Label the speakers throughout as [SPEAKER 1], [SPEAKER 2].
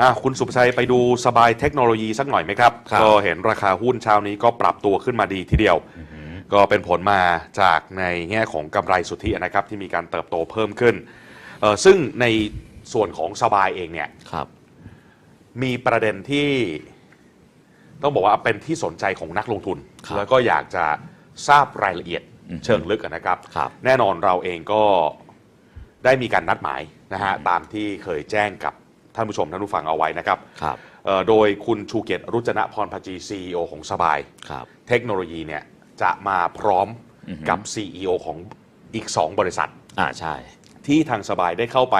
[SPEAKER 1] อะคุณสุภชัยไปดูสบายเทคโนโลยีสักหน่อยไหมครับ
[SPEAKER 2] ครับ
[SPEAKER 1] ก็เห็นราคาหุ้นเช้านี้ก็ปรับตัวขึ้นมาดีทีเดียว ก็เป็นผลมาจากในแง่ของกำไรสุทธินะครับที่มีการเติบโตเพิ่มขึ้นเอ่อซึ่งในส่วนของสบายเองเนี่ย
[SPEAKER 2] ครับ
[SPEAKER 1] มีประเด็นที่ต้องบอกว่าเป็นที่สนใจของนักลงทุน
[SPEAKER 2] ครับ
[SPEAKER 1] แล้วก็อยากจะทราบรายละเอียด
[SPEAKER 2] อือฮึ
[SPEAKER 1] เชิงลึกอะนะครับ
[SPEAKER 2] ครับ
[SPEAKER 1] แน่นอนเราเองก็ได้มีการนัดหมายนะฮะตามที่เคยแจ้งกับ ท่านผู้ชมท่านผู้ฟังเอาไว้นะครับ
[SPEAKER 2] ครับ
[SPEAKER 1] เอ่อโดยคุณชูเกียรติรุจนะพรพจี CEO ของสบาย
[SPEAKER 2] ครับ
[SPEAKER 1] เทคโนโลยีเนี่ยจะมาพร้อม
[SPEAKER 2] อือฮึ
[SPEAKER 1] กับ CEO ของอีก 2 บริษัท
[SPEAKER 2] อ่าใช่
[SPEAKER 1] ที่ทางสบายได้เข้าไป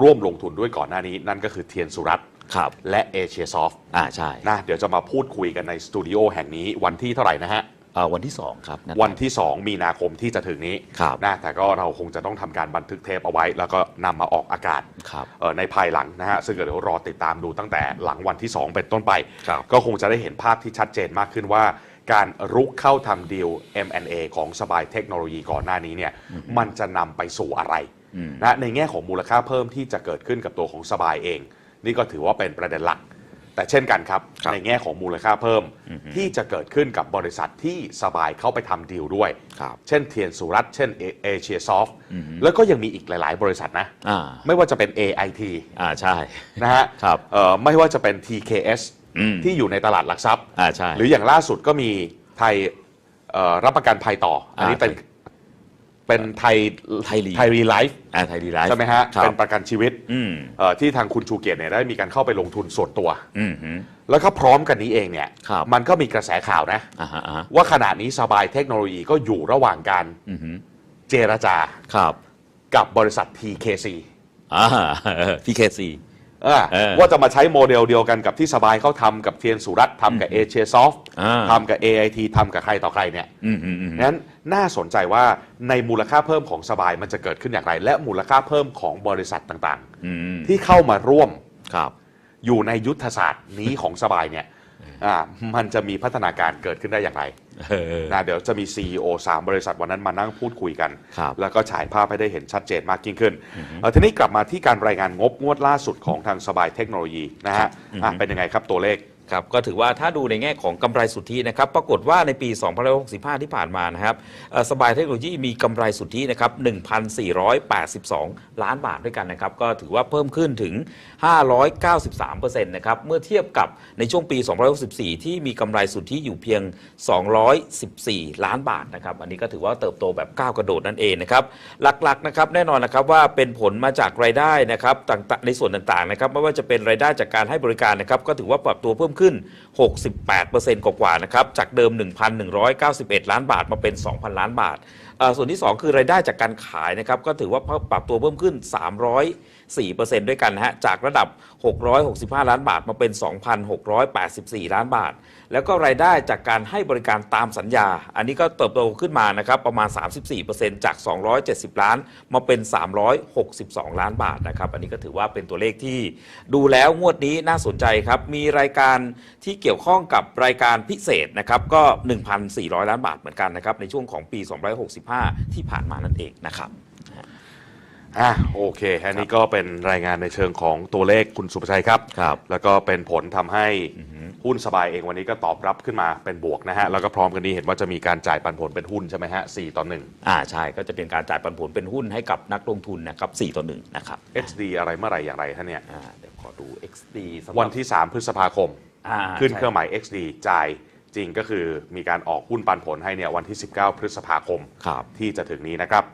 [SPEAKER 1] ร่วมลงทุนด้วยก่อนหน้านี้ นั่นก็คือเทียนสุรัตน์
[SPEAKER 2] ครับ
[SPEAKER 1] และเอเชียซอฟ
[SPEAKER 2] อ่าใช่
[SPEAKER 1] นะเดี๋ยวจะมาพูดคุยกันในสตูดิโอแห่งนี้วันที่เท่าไหร่นะฮะ
[SPEAKER 2] เอ่อ วันที่สองครับนัด
[SPEAKER 1] วันที่ 2 มีนาคมที่จะถึงนี้
[SPEAKER 2] ครับ
[SPEAKER 1] นะแต่ก็เราคงจะต้องทำการบันทึกเทปเอาไว้ แล้วก็นำมาออกอากาศ
[SPEAKER 2] ครับ
[SPEAKER 1] เอ่อในภายหลังนะฮะซึ่งเดี๋ยวรอติดตามดูตั้งแต่หลังวันที่ 2 เป็นต้นไป
[SPEAKER 2] ครับ
[SPEAKER 1] ก็คงจะได้เห็นภาพที่ชัดเจนมากขึ้นว่าการรุกเข้าทำดีล M&A ของสบายเทคโนโลยีก่อนหน้านี้เนี่ยมันจะนำไปสู่อะไร
[SPEAKER 2] อืม
[SPEAKER 1] นะในแง่ของมูลค่าเพิ่มที่จะเกิดขึ้นกับตัวของสบายเอง นี่ก็ถือว่าเป็นประเด็นหลัก แต่เช่นกันครับ
[SPEAKER 2] ครับ
[SPEAKER 1] ในแง่ของมูลค่าเพิ่ม ที่จะเกิดขึ้นกับบริษัทที่สบายเข้าไปทำดีลด้วย
[SPEAKER 2] ครับ
[SPEAKER 1] เช่นเทียนสุรัตน์เช่นเอเชียซอฟแล้วก็ยังมีอีกหลาย ๆ บริษัทนะ
[SPEAKER 2] อ่า
[SPEAKER 1] ไม่ว่าจะเป็น AIT
[SPEAKER 2] อ่าใช่
[SPEAKER 1] นะฮะ
[SPEAKER 2] ครับ
[SPEAKER 1] เอ่อไม่ว่าจะเป็น TKS
[SPEAKER 2] อืม
[SPEAKER 1] ที่อยู่ในตลาดหลักทรัพย์
[SPEAKER 2] อ่าใช่
[SPEAKER 1] หรืออย่างล่าสุดก็มีไทยเอ่อรับประกันภัยต่อ อันนี้
[SPEAKER 2] อ่า
[SPEAKER 1] เป็น เป็นไทย
[SPEAKER 2] ไทยรี
[SPEAKER 1] ไทยรีไลฟ์
[SPEAKER 2] อ่าไทยดีไลฟ์
[SPEAKER 1] ใช่ไหมฮะ
[SPEAKER 2] ครั
[SPEAKER 1] เป็
[SPEAKER 2] บ
[SPEAKER 1] นประกันชีวิต
[SPEAKER 2] อืม
[SPEAKER 1] เอ่อที่ทางคุณชูเกียรติเนี่ยได้มีการเข้าไปลงทุนส่วนตัว
[SPEAKER 2] อืมฮึ
[SPEAKER 1] แล้วก็พร้อมกันนี้เองเนี่ย
[SPEAKER 2] ครับ
[SPEAKER 1] มันก็มีกระแสข่าวนะ
[SPEAKER 2] อ่าฮะอ่าฮะ
[SPEAKER 1] ว่าขณะนี้สบายเทคโนโลยีก็อยู่ระหว่างการ
[SPEAKER 2] อืมฮึ
[SPEAKER 1] เจรจา
[SPEAKER 2] ครับ
[SPEAKER 1] กับบริษัท TKC
[SPEAKER 2] อ่าพีเคซี
[SPEAKER 1] เออ
[SPEAKER 2] เออ
[SPEAKER 1] ว่าจะมาใช้โมเดลเดียวกันกับที่สบายเขาทำกับเทียนสุรัตน์ทำกับเอเชียซอฟ
[SPEAKER 2] อ่า
[SPEAKER 1] ทำกับ AIT ทำกับใครต่อใครเนี่ย
[SPEAKER 2] อืมอืมอืม
[SPEAKER 1] นั้นน่าสนใจว่าในมูลค่าเพิ่มของสบายมันจะเกิดขึ้นอย่างไร และมูลค่าเพิ่มของบริษัทต่าง
[SPEAKER 2] อืม
[SPEAKER 1] ๆ ที่เข้ามาร่วม
[SPEAKER 2] ครับ
[SPEAKER 1] อยู่ในยุทธศาสตร์นี้ของสบายเนี่ยอ่ามันจะมีพัฒนาการเกิดขึ้นได้อย่างไร
[SPEAKER 2] เออ
[SPEAKER 1] นะเดี๋ยวจะมี CEO 3 บริษัทวันนั้นมานั่งพูดคุยกัน
[SPEAKER 2] ครับ
[SPEAKER 1] แล้วก็ฉายภาพให้ได้เห็นชัดเจนมากยิ่งขึ้นเอ่อทีนี้กลับมาที่การรายงานงบงวดล่าสุดของทางสบายเทคโนโลยีนะ
[SPEAKER 2] ครั
[SPEAKER 1] ฮะ
[SPEAKER 2] บอือฮึ
[SPEAKER 1] อะเป็นยังไงครับตัวเลข
[SPEAKER 2] ครับก็ถือว่าถ้าดูในแง่ของกำไรสุทธินะครับปรากฏว่าในปี 2565 ที่ผ่านมานะครับสบายเทคโนโลยีมีกำไรสุทธินะครับ 1,482 ล้านบาทด้วยกันนะครับ ก็ถือว่าเพิ่มขึ้นถึง 593%นะครับเมื่อเทียบกับในช่วงปี 2564 ที่มีกำไรสุทธิอยู่เพียง 214 ล้านบาทนะครับ อันนี้ก็ถือว่าเติบโตแบบก้าวกระโดดนั่นเองนะครับ หลักๆนะครับแน่นอนนะครับว่าเป็นผลมาจากรายได้นะครับต่างๆในส่วนต่างๆนะครับไม่ว่าจะเป็นรายได้จากการให้บริการนะครับก็ถือว่าปรับตัวเพิ่มขึ้น 68%กว่าๆนะครับจากเดิม 1,191 ล้านบาทมาเป็น 2,000 ล้านบาท ส่วนที่ 2 คือรายได้จากการขายนะครับก็ถือว่าปรับตัวเพิ่มขึ้น 4%ด้วยกันนะฮะ จากระดับ 665 ล้านบาทมาเป็น 2,684 ล้านบาท แล้วก็รายได้จากการให้บริการตามสัญญา อันนี้ก็เติบโตขึ้นมานะครับประมาณ 34%จาก 270 ล้านมาเป็น 362 ล้านบาทนะครับอันนี้ก็ถือว่าเป็นตัวเลขที่ดูแล้วงวดนี้น่าสนใจครับมีรายการที่เกี่ยวข้องกับรายการพิเศษนะครับก็ 1,400 ล้านบาทเหมือนกันนะครับในช่วงของปี 265 ที่ผ่านมานั่นเองนะครับ
[SPEAKER 1] อะโอเค อันนี้ก็เป็นรายงานในเชิงของตัวเลขคุณสุภชัยครับ
[SPEAKER 2] ครับ
[SPEAKER 1] แล้วก็เป็นผลทำให้หุ้นสบายเองวันนี้ก็ตอบรับขึ้นมาเป็นบวกนะฮะ แล้วก็พร้อมกันนี้เห็นว่าจะมีการจ่ายปันผลเป็นหุ้นใช่ไหมฮะ4ต่อ
[SPEAKER 2] อ่าใช่ก็จะเป็นการจ่ายปันผลเป็นหุ้นให้กับนักลงทุนนะครับ4ต่อ1นะครับ
[SPEAKER 1] 1 XD อะไรเมื่อไหร่อย่างไรท่านเนี่ย
[SPEAKER 2] อ่าเดี๋ยวขอดู XD สำหรับ
[SPEAKER 1] วันที่ 3 พฤษภาคม
[SPEAKER 2] อ่า
[SPEAKER 1] ขึ้น
[SPEAKER 2] ใช่
[SPEAKER 1] เครื่องหมาย XD จ่ายจริงก็คือมีการออกหุ้นปันผลให้เนี่ยวันที่ 19 พฤษภาคม
[SPEAKER 2] ครับ
[SPEAKER 1] ที่จะถึงนี้นะครับ